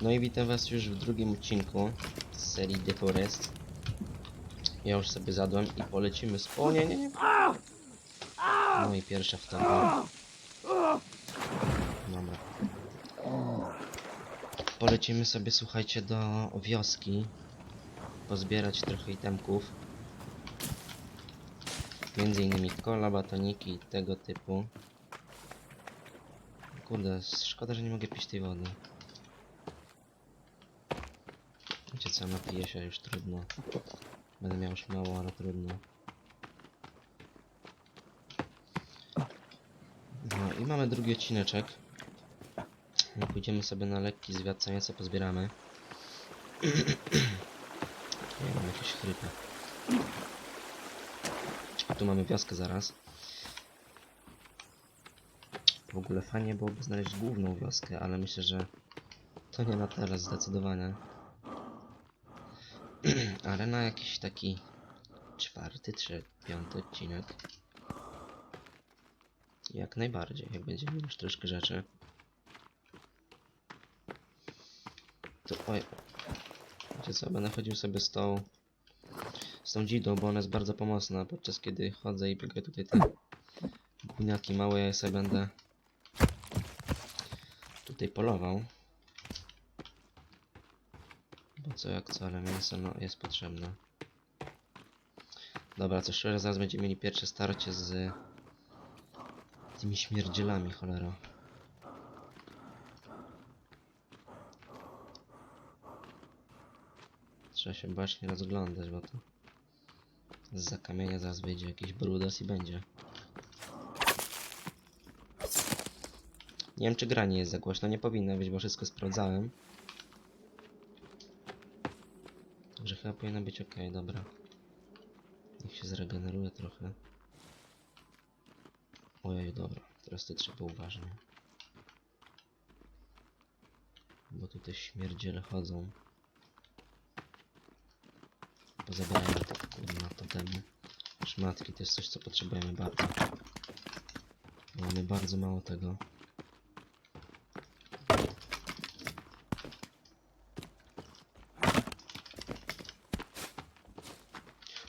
No i witam was już w drugim odcinku z serii The Forest. Ja już sobie zadłem i polecimy z... O nie, nie, nie. No i pierwsza wtopa. Dobra. Polecimy sobie, słuchajcie, do wioski. Pozbierać trochę itemków. Między innymi kola, batoniki tego typu. Kurde, szkoda, że nie mogę pić tej wody. Co, napiję się już trudno. Będę miał już mało, ale trudno. No i mamy drugi odcineczek. No, pójdziemy sobie na lekki zwiat, co nieco pozbieramy. Nie mam jakieś chrypy. Tu mamy wioskę zaraz. W ogóle fajnie byłoby znaleźć główną wioskę, ale myślę, że to nie na teraz zdecydowanie. Ale na jakiś taki czwarty czy piąty odcinek. Jak najbardziej, jak będziemy już troszkę rzeczy. To oj. Wiecie co, będę chodził sobie z tą z tą dzidą, bo ona jest bardzo pomocna podczas kiedy chodzę i biegają tutaj te gówniaki małe, ja sobie będę tutaj polował. Bo co jak co, ale mięso no, jest potrzebne. Dobra, co szczerze, zaraz będziemy mieli pierwsze starcie z tymi śmierdzielami, cholera. Trzeba się bacznie rozglądać, bo to z zakamienia zaraz wyjdzie jakiś brudas i będzie. Nie wiem czy gra nie jest za głośno, nie powinna być, bo wszystko sprawdzałem. Także chyba powinno być ok, dobra. Niech się zregeneruje trochę. Ojej, dobra. Teraz to trzeba uważnie. Bo tutaj śmierdziele chodzą. Pozabierajmy to kurwa totemy. Szmatki to jest coś co potrzebujemy bardzo. Mamy bardzo mało tego.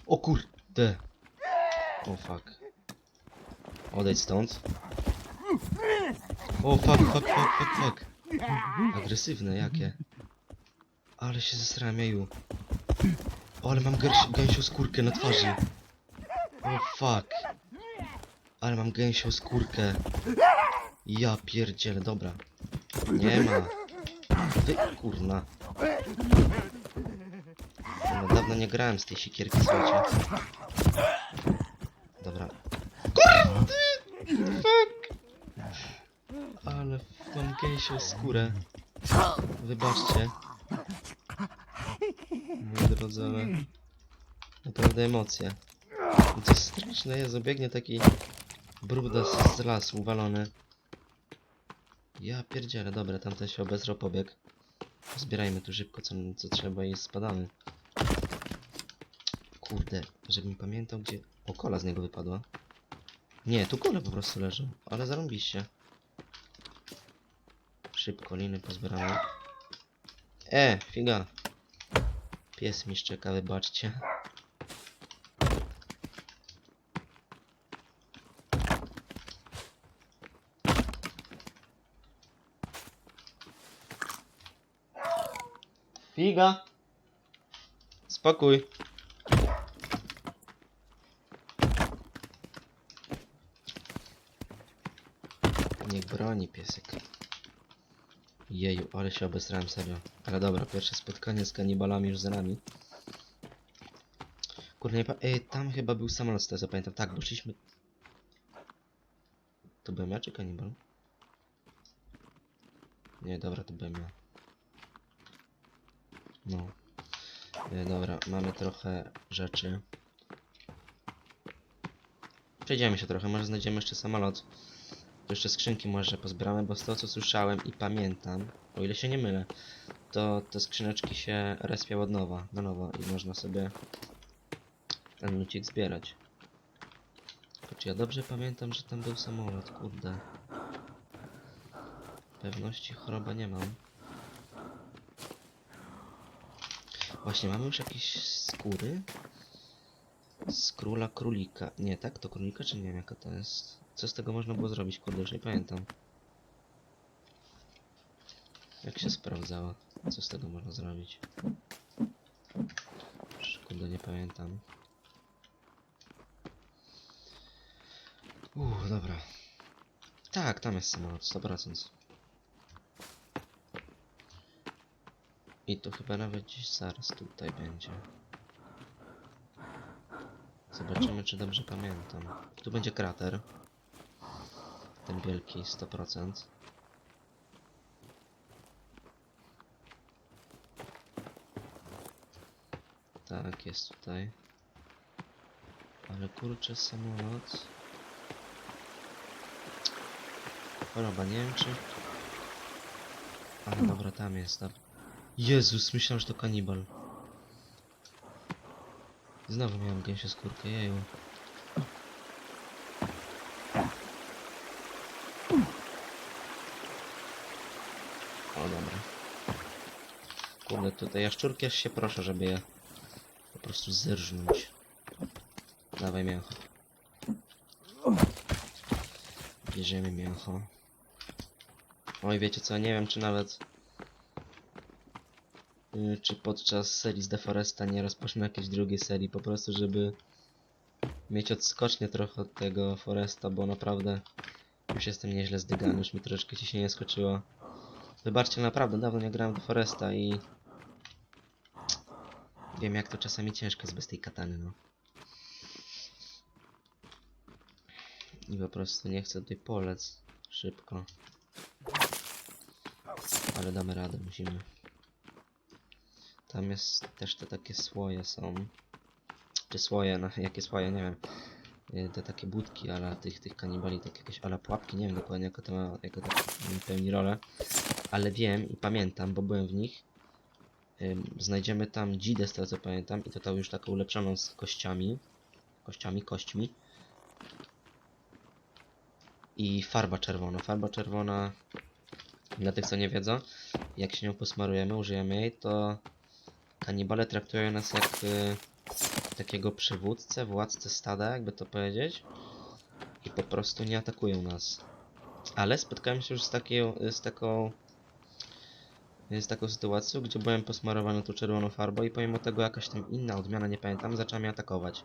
O kurde! O fuck. Odejdź stąd. O fuck, fuck, fuck, fuck, fuck. Agresywne, jakie? Ale się zesrałem, jeju. O, ale mam gęsi- gęsią skórkę na twarzy. O fuck. Ale mam gęsią skórkę. Ja pierdzielę, dobra. Nie ma. Wy, kurna. No, dawno nie grałem z tej sikierki, słuchajcie. Dobra. Kurde! Fuck! Ale mam gęsią skórę. Wybaczcie. Moi drodzy, ale... Naprawdę emocje. I jest straszne, jest biegnie taki brudas z lasu uwalony. Ja pierdzielę, dobra, tamten się obezrał pobieg. Zbierajmy tu szybko co, co trzeba i spadamy. Kurde, żebym pamiętał gdzie... O, kola z niego wypadła. Nie, tu kole po prostu leżą, ale zarąbiście. Szybko liny pozbieramy. E, figa. Pies mi szczeka, wybaczcie. Figa! Spokój. Broni piesek. Jeju, ale się obesrałem serio. Ale dobra, pierwsze spotkanie z kanibalami już za nami. Kurde, nie pa... Ej, tam chyba był samolot, z tego co pamiętam. Tak, bo szliśmy... To byłem ja czy kanibal? Nie, dobra, to byłem ja. No. E, dobra, mamy trochę rzeczy. Przejdziemy się trochę, może znajdziemy jeszcze samolot. To jeszcze skrzynki może pozbieramy, bo z tego co słyszałem i pamiętam, o ile się nie mylę, to te skrzyneczki się respią od nowa, na nowo i można sobie ten lucik zbierać. Tylko Czy ja dobrze pamiętam, że tam był samolot, kurde. Pewności choroba nie mam. Właśnie, mamy już jakieś skóry? Z króla królika. Nie, tak? To królika, czy nie wiem jaka to jest? Co z tego można było zrobić? Kurde, już nie pamiętam. Jak się sprawdzało? Co z tego można zrobić? Kurde, nie pamiętam. Uff, dobra. Tak, tam jest samolot, 100%. I to chyba nawet gdzieś zaraz tutaj będzie. Zobaczymy, czy dobrze pamiętam. Tu będzie krater. Ten wielki, 100%. Tak, jest tutaj. Ale kurczę, samolot. Choroba, nie wiem czy... Ale dobra, tam jest. Dobra. Jezus, myślałem, że to kanibal. Znowu miałem gęsią skórkę, jeju. O, dobra. Kurde, tutaj jaszczurki aż się proszę, żeby je po prostu zerżnąć. Dawaj mięcho. Bierzemy mięcho. Oj, wiecie co, nie wiem czy nawet... y, Czy podczas serii z Deforesta nie rozpocznę jakiejś drugiej serii, po prostu żeby mieć odskocznie trochę od tego Foresta, bo naprawdę już jestem nieźle zdygany, już mi troszeczkę ciśnienie skoczyło. Wybaczcie, naprawdę dawno nie grałem do Foresta i wiem jak to czasami ciężko jest bez tej katany, no. I po prostu nie chcę tutaj polec szybko. Ale damy radę, musimy. Tam jest też te takie słoje są. Czy słoje, no jakie słoje, nie wiem. Y, Te takie budki, ale tych, tych kanibali, tak jakieś ale pułapki, nie wiem dokładnie jako to ma, jako to pełni rolę. Ale wiem i pamiętam, bo byłem w nich. Znajdziemy tam dzidę z tego co pamiętam i to tą już taką ulepszoną z kościami. Kościami, kośćmi. I farba czerwona. Farba czerwona, dla tych co nie wiedzą, jak się nią posmarujemy, użyjemy jej, to kanibale traktują nas jak y, takiego przywódcę, władcę stada, jakby to powiedzieć. I po prostu nie atakują nas. Ale spotkałem się już z, takiej, z taką z taką sytuacją, gdzie byłem posmarowany tą czerwoną farbą i pomimo tego jakaś tam inna odmiana, nie pamiętam, zaczęła mnie atakować.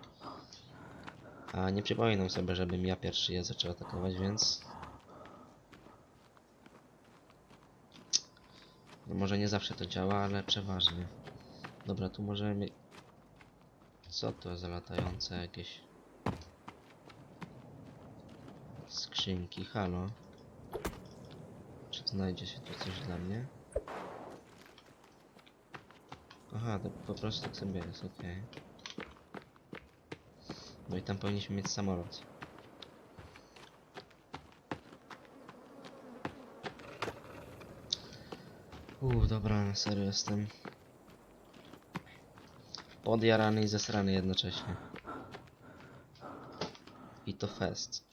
A nie przypominam sobie, żebym ja pierwszy je zaczął atakować, więc... No może nie zawsze to działa, ale przeważnie. Dobra, tu możemy... Co to za latające jakieś... Skrzynki, halo. Czy znajdzie się tu coś dla mnie? Aha, to po prostu tak sobie jest, okej. No i tam powinniśmy mieć samolot. Uuu, dobra, na serio jestem podjarany i zesrany jednocześnie. I to fest.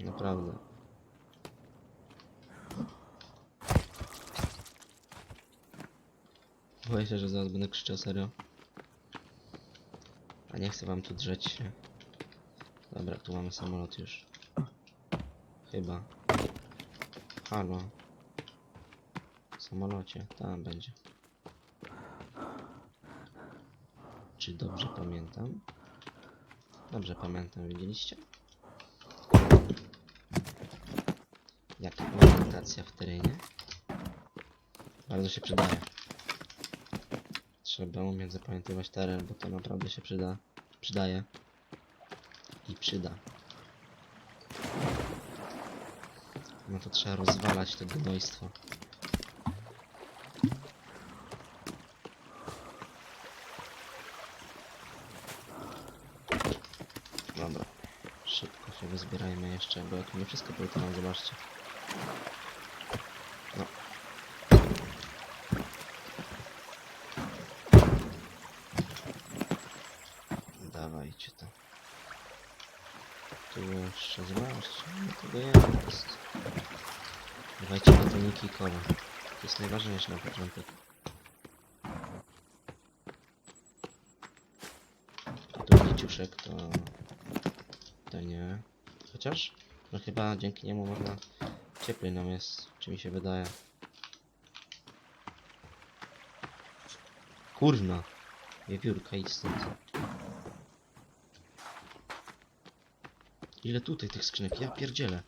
Naprawdę. Boję się, że zaraz będę krzyczał serio. A nie chcę wam tu drzeć się. Dobra, tu mamy samolot już. Chyba. Halo. W samolocie, tam będzie. Czy dobrze pamiętam? Dobrze pamiętam, widzieliście? Jaka orientacja w terenie? Bardzo się przydaje. Trzeba umieć zapamiętywać teren, bo to naprawdę się przyda. Przydaje. I przyda. No to trzeba rozwalać to gnojstwo. Dobra. Szybko się wyzbierajmy jeszcze, bo jak nie wszystko polutałem, zobaczcie. i koło. To jest najważniejsze na początek. Drugi ciuszek to... To nie. Chociaż? No chyba dzięki niemu można... Cieplej nam jest, czy mi się wydaje. Kurna! Wiewiórka i. Ile tutaj tych skrzynek? Ja pierdzielę.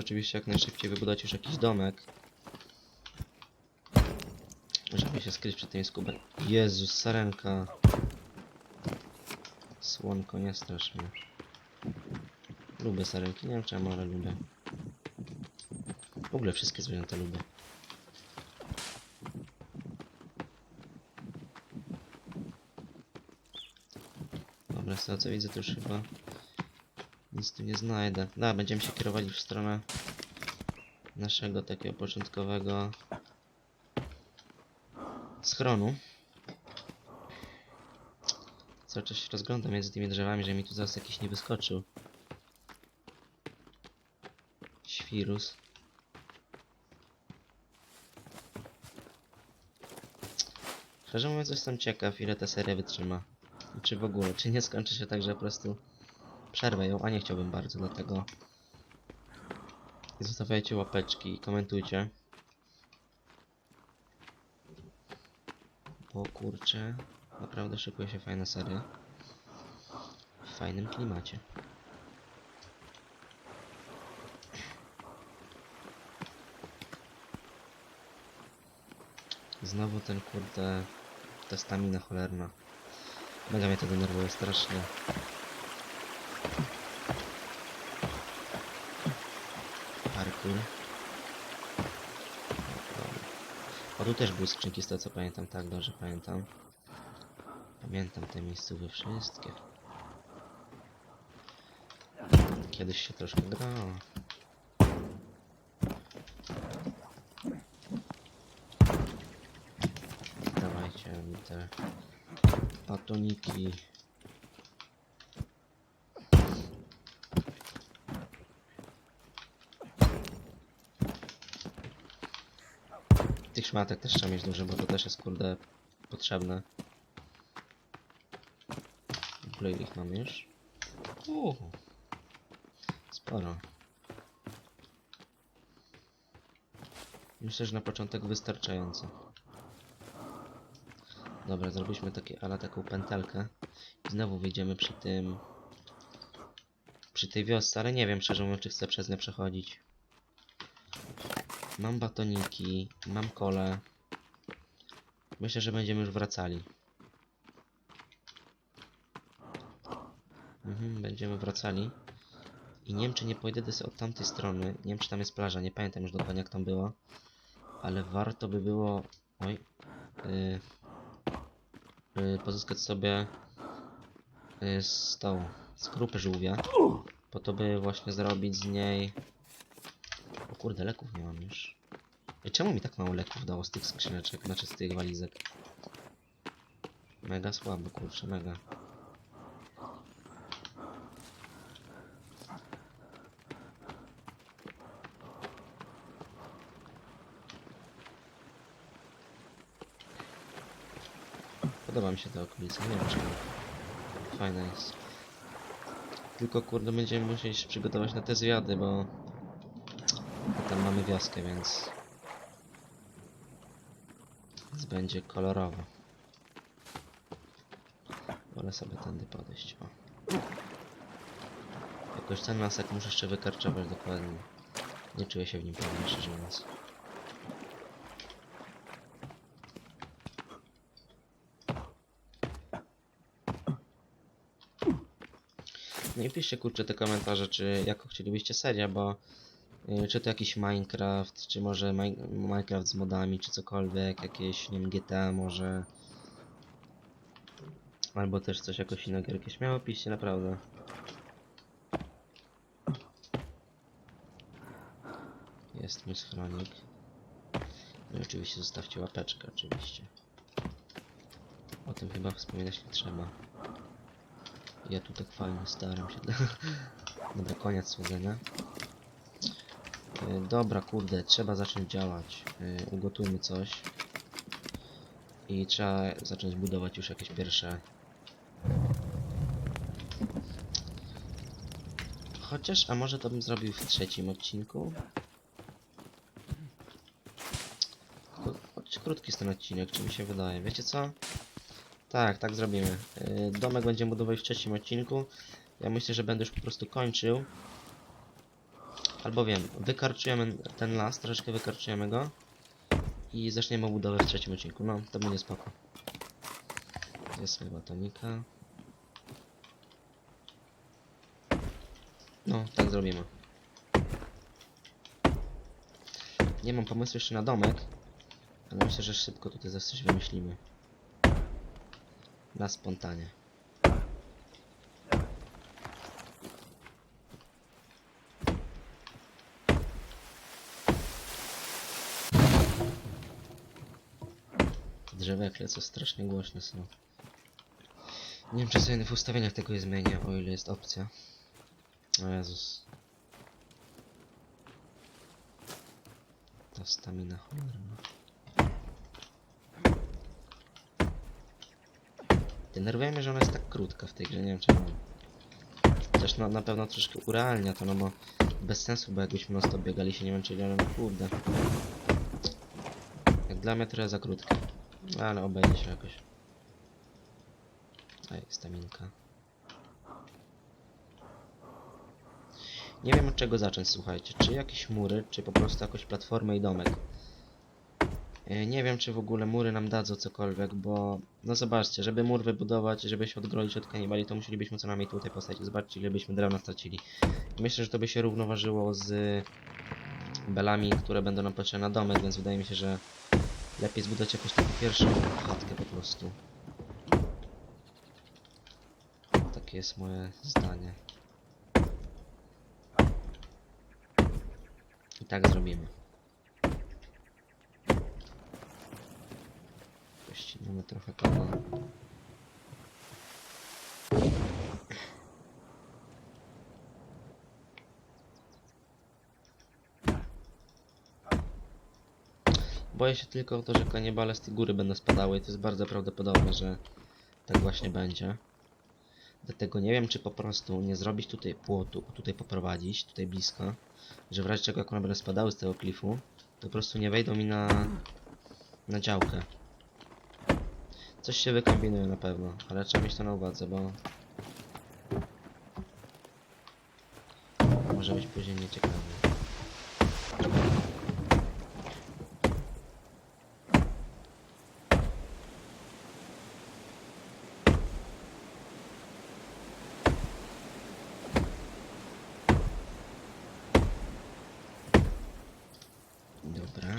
Oczywiście jak najszybciej wybudować już jakiś domek. Żeby się skryć przed tymi skubem. Jezus, sarenka. Słonko, nie strasz mnie. Lubię sarenki, nie wiem czemu, ale lubię. W ogóle wszystkie zwierzęta lubię. Dobra, z co widzę to już chyba nic tu nie znajdę. Da, będziemy się kierowali w stronę naszego takiego początkowego schronu. Cały czas się rozglądam między tymi drzewami, że mi tu zaraz jakiś nie wyskoczył. Świrus. Szczerze mówiąc jestem ciekaw ile ta seria wytrzyma. Czy w ogóle, czy nie skończy się tak, że po prostu przerwę ją, a nie chciałbym bardzo, dlatego zostawiajcie łapeczki i komentujcie. Bo kurczę, naprawdę szykuje się fajna seria. W fajnym klimacie. Znowu ten kurde, ta stamina cholerna. Mega mnie to denerwuje strasznie. Dobra. O, tu też były skrzynki z tego co pamiętam, tak dobrze pamiętam. Pamiętam te miejscowe wszystkie. Kiedyś się troszkę grało. Dawajcie mi te batoniki. Tych szmatek też trzeba mieć dużo, bo to też jest kurde potrzebne. W ich mam już? Uuu, sporo. Myślę, że na początek wystarczająco. Dobra, zrobiliśmy takie, ale taką pętelkę. I znowu wyjdziemy przy tym... Przy tej wiosce, ale nie wiem szczerze mówiąc, czy chcę przez nie przechodzić. Mam batoniki, mam kole. Myślę, że będziemy już wracali. Mhm, będziemy wracali. I nie wiem, czy nie pójdę od tamtej strony. Nie wiem, czy tam jest plaża, nie pamiętam już dokładnie jak tam było. Ale warto by było... Oj. Yy, yy, pozyskać sobie yy, z tą skrupę żółwia. Po to by właśnie zrobić z niej... Kurde, leków nie mam już. Ej, czemu mi tak mało leków dało z tych skrzyneczek, znaczy z tych walizek? Mega słabo, kurczę, mega. Podoba mi się ta okolica, nie wiem czemu. Fajna jest. Tylko kurde będziemy musieli się przygotować na te zwiady, bo tam mamy wioskę, więc więc będzie kolorowo. Wolę sobie tędy podejść. O. Jakoś ten lasek muszę jeszcze wykarczować dokładnie. Nie czuję się w nim pewnie, szczerze mówiąc. No i piszcie kurczę te komentarze, czy jaką chcielibyście serię, bo czy to jakiś Minecraft, czy może Mi Minecraft z modami, czy cokolwiek, jakieś, nie wiem, GTA może. Albo też coś jakoś innego, jakieś śmiało piszcie, naprawdę. Jest mój schronik. No i oczywiście zostawcie łapeczkę, oczywiście. O tym chyba wspominać nie trzeba. Ja tu tak fajnie staram się. Dobra, koniec słodzenia. E, Dobra, kurde, trzeba zacząć działać. E, Ugotujmy coś. I trzeba zacząć budować już jakieś pierwsze. Chociaż, a może to bym zrobił w trzecim odcinku? Choć krótki jest ten odcinek, czy mi się wydaje. Wiecie co? Tak, tak zrobimy. Yy, Domek będziemy budować w trzecim odcinku. Ja myślę, że będę już po prostu kończył. Albo wiem, wykarczujemy ten las, troszeczkę wykarczujemy go. I zaczniemy budowę w trzecim odcinku. No, to będzie spoko. Jest chyba tonika. No, tak zrobimy. Nie mam pomysłu jeszcze na domek, ale myślę, że szybko tutaj coś wymyślimy. Na spontanie. Jak lecą strasznie głośne są. Nie wiem czy sobie w ustawieniach tego je zmienię, o ile jest opcja. O Jezus. Ta stamina cholerna. Denerwuje mnie, że ona jest tak krótka w tej grze, nie wiem czemu. Chociaż no, na pewno troszkę urealnia to, no bo bez sensu, bo jakbyśmy non stop biegali się nie męczyli, ale no kurde. Jak dla mnie trochę za krótkie. Ale obejdzie się jakoś. Ej, staminka. Nie wiem od czego zacząć, słuchajcie. Czy jakieś mury, czy po prostu jakąś platformę i domek. E, Nie wiem, czy w ogóle mury nam dadzą cokolwiek, bo... No zobaczcie, żeby mur wybudować, żeby się odgrodzić od kanibali, to musielibyśmy co najmniej tutaj postawić. Zobaczcie, ile byśmy drewna stracili. Myślę, że to by się równoważyło z belami, które będą nam potrzebne na domek, więc wydaje mi się, że lepiej zbudować jakąś taką pierwszą chatkę po prostu. Takie jest moje zdanie. I tak zrobimy. Pościnamy trochę koła. Boję się tylko o to, że kanibale z tej góry będą spadały i to jest bardzo prawdopodobne, że tak właśnie będzie. Dlatego nie wiem, czy po prostu nie zrobić tutaj płotu, tutaj poprowadzić, tutaj blisko, że w razie czego jak one będą spadały z tego klifu, to po prostu nie wejdą mi na, na działkę. Coś się wykombinuje na pewno, ale trzeba mieć to na uwadze, bo może być później nieciekawe. Dobra.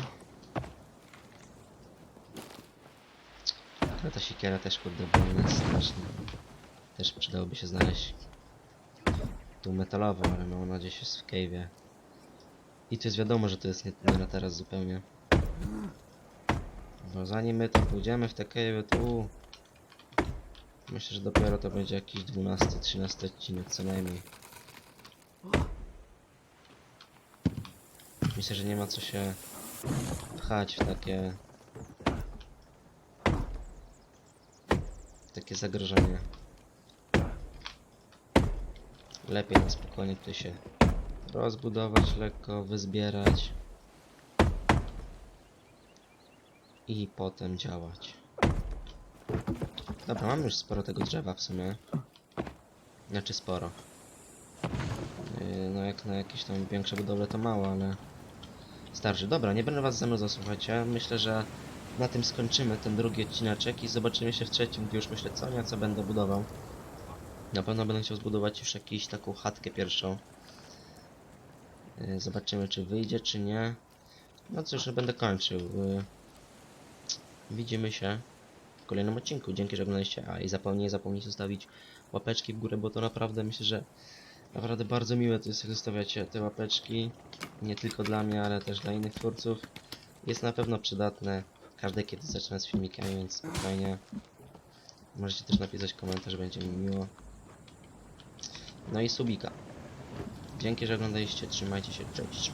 No ta siekiera też kurde bolna strasznie. Też przydałoby się znaleźć tu metalową, ale mam nadzieję, że jest w cave'ie. I to jest wiadomo, że to jest nie, nie na teraz zupełnie. Bo zanim my tam pójdziemy w te cave'y, tu... Myślę, że dopiero to będzie jakiś 12-13 odcinek co najmniej. Myślę, że nie ma co się pchać w takie takie zagrożenie. Lepiej na spokojnie tutaj się rozbudować lekko, wyzbierać i potem działać. Dobra, mam już sporo tego drzewa w sumie. Znaczy sporo. Yy, No jak na jakieś tam większe budowle to mało, ale starszy. Dobra, nie będę was zanudzał, słuchajcie. Myślę, że na tym skończymy ten drugi odcineczek i zobaczymy się w trzecim, gdzie już myślę co nie, co będę budował. Na pewno będę chciał zbudować już jakąś taką chatkę pierwszą. Yy, Zobaczymy, czy wyjdzie, czy nie. No cóż, no będę kończył. Yy, Widzimy się w kolejnym odcinku. Dzięki, że oglądaliście. A i zapomnij, zapomnijcie zostawić łapeczki w górę, bo to naprawdę myślę, że naprawdę bardzo miłe to jest, jak zostawiacie te łapeczki. Nie tylko dla mnie, ale też dla innych twórców. Jest na pewno przydatne. Każde kiedy zaczynam z filmikami, więc fajnie. Możecie też napisać komentarz, będzie mi miło. No i subika. Dzięki, że oglądaliście. Trzymajcie się. Cześć.